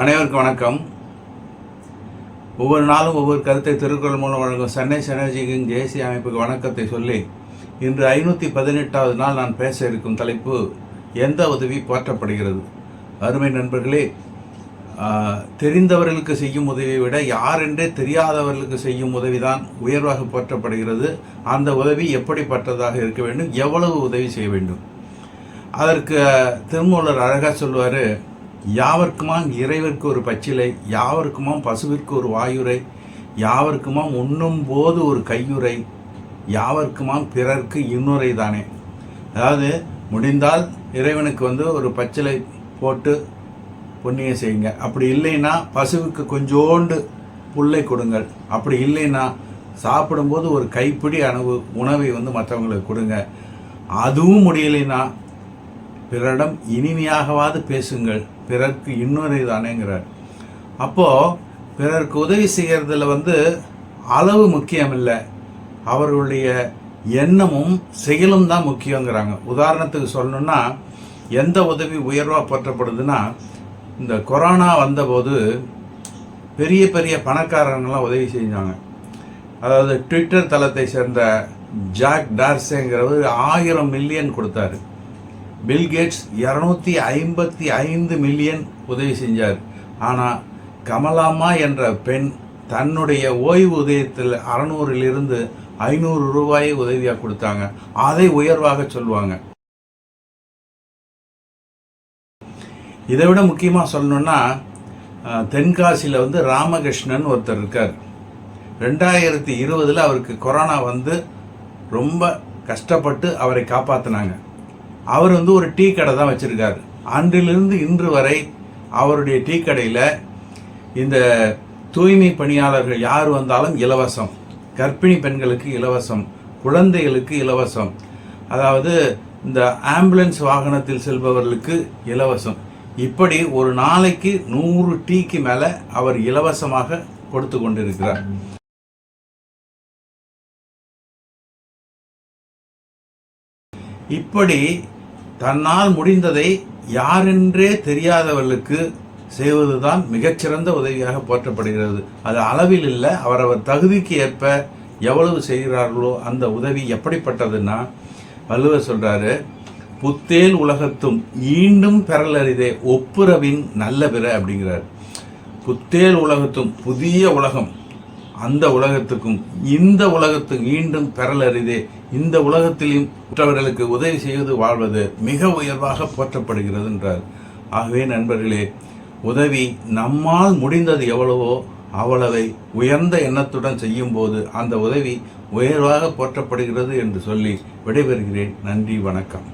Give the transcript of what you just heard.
அனைவருக்கும் வணக்கம். ஒவ்வொரு நாளும் ஒவ்வொரு கருத்தை திருக்குறள் மூலம் வழங்கும் சென்னை செனர்ஜிகிங் தேசிய அமைப்புக்கு வணக்கத்தை சொல்லி இன்று ஐநூற்றி பதினெட்டாவது நாள் நான் பேச இருக்கும் தலைப்பு எந்த உதவி போற்றப்படுகிறது? அருமை நண்பர்களே தெரிந்தவர்களுக்கு செய்யும் உதவியை விட யாரென்றே தெரியாதவர்களுக்கு செய்யும் உதவிதான் உயர்வாக போற்றப்படுகிறது. அந்த உதவி எப்படிப்பட்டதாக இருக்க வேண்டும்? எவ்வளவு உதவி செய்ய வேண்டும்? அதற்கு திருமூலர் அழகாக சொல்லுவார் யாவர்க்குமாம் இறைவர்க்கு ஒரு பச்சிலை யாவர்க்குமாம் பசுவிற்கு ஒரு வாயுரை யாவர்க்குமாம் உண்ணும் போது ஒரு கையுறை யாவர்க்குமாம் பிறர்க்கு இன்னுரை தானே. அதாவது முடிந்தால் இறைவனுக்கு வந்து ஒரு பச்சிலை போட்டு புண்ணியம் செய்யுங்க. அப்படி இல்லைன்னா பசுவுக்கு கொஞ்சோண்டு புல்லை கொடுங்கள். அப்படி இல்லைன்னா சாப்பிடும்போது ஒரு கைப்பிடி அணவு உணவை வந்து மற்றவங்களுக்கு கொடுங்க. அதுவும் முடியலைன்னா பிறரிடம் இனிமையாகவாது பேசுங்கள். பிறர்க்கு இன்னொரு தானேங்கிறார் அப்போது பிறருக்கு உதவி செய்கிறதுல வந்து அளவு முக்கியம் இல்லை அவர்களுடைய எண்ணமும் செயலும் தான் முக்கியங்கிறாங்க. உதாரணத்துக்கு சொல்லணும்னா எந்த உதவி உயர்வாக போற்றப்படுதுன்னா இந்த கொரோனா வந்தபோது பெரிய பெரிய பணக்காரங்களாம் உதவி செஞ்சாங்க. அதாவது ட்விட்டர் தளத்தை சேர்ந்த ஜாக் டார்சேங்கிறவர் ஆயிரம் மில்லியன் கொடுத்தாரு. பில்கேட்ஸ் இரநூத்தி ஐம்பத்தி ஐந்து மில்லியன் உதவி செஞ்சார். ஆனால் கமலாம்மா என்ற பெண் தன்னுடைய ஓய்வூதியத்தில் அறநூறிலிருந்து ஐநூறு ரூபாயை உதவியாக கொடுத்தாங்க. அதை உயர்வாக சொல்லுவாங்க. இதை விட முக்கியமாக சொல்லணும்னா தென்காசியில் வந்து ராமகிருஷ்ணன் ஒருத்தர் இருக்கார். ரெண்டாயிரத்தி இருபதில் அவருக்கு கொரோனா வந்து ரொம்ப கஷ்டப்பட்டு அவரை காப்பாற்றினாங்க அவர் வந்து ஒரு டீ கடை தான் வச்சுருக்காரு. அன்றிலிருந்து இன்று வரை அவருடைய டீ கடையில் இந்த தூய்மை பணியாளர்கள் யார் வந்தாலும் இலவசம். கர்ப்பிணி பெண்களுக்கு இலவசம் குழந்தைகளுக்கு இலவசம். அதாவது இந்த ஆம்புலன்ஸ் வாகனத்தில் செல்பவர்களுக்கு இலவசம். இப்படி ஒரு நாளைக்கு நூறு டீக்கு மேலே அவர் இலவசமாக கொடுத்து கொண்டிருக்கிறார். இப்படி தன்னால் முடிந்ததை யாரென்றே தெரியாதவர்களுக்கு செய்வதுதான் மிகச்சிறந்த உதவியாக போற்றப்படுகிறது. அது அளவில் இல்லை அவரவர் தகுதிக்கு ஏற்ப எவ்வளவு செய்கிறார்களோ அந்த உதவி எப்படிப்பட்டதுன்னா வள்ளுவர் சொல்றாரு புத்தேல் உலகத்தும் ஈண்டும் பெறலரிதே ஒப்புரவின் நல்ல பிற அப்படிங்கிறார். புத்தேல் உலகத்தும் புதிய உலகம் அந்த உலகத்துக்கும் இந்த உலகத்துக்கு ஈண்டும் பெறலரிதே இந்த உலகத்திலும் மற்றவர்களுக்கு உதவி செய்வது வாழ்வது மிக உயர்வாக போற்றப்படுகிறது என்றார். ஆகவே நண்பர்களே உதவி நம்மால் முடிந்தது எவ்வளவோ அவ்வளவை உயர்ந்த எண்ணத்துடன் செய்யும்போது அந்த உதவி உயர்வாக போற்றப்படுகிறது என்று சொல்லி விடைபெறுகிறேன். நன்றி வணக்கம்.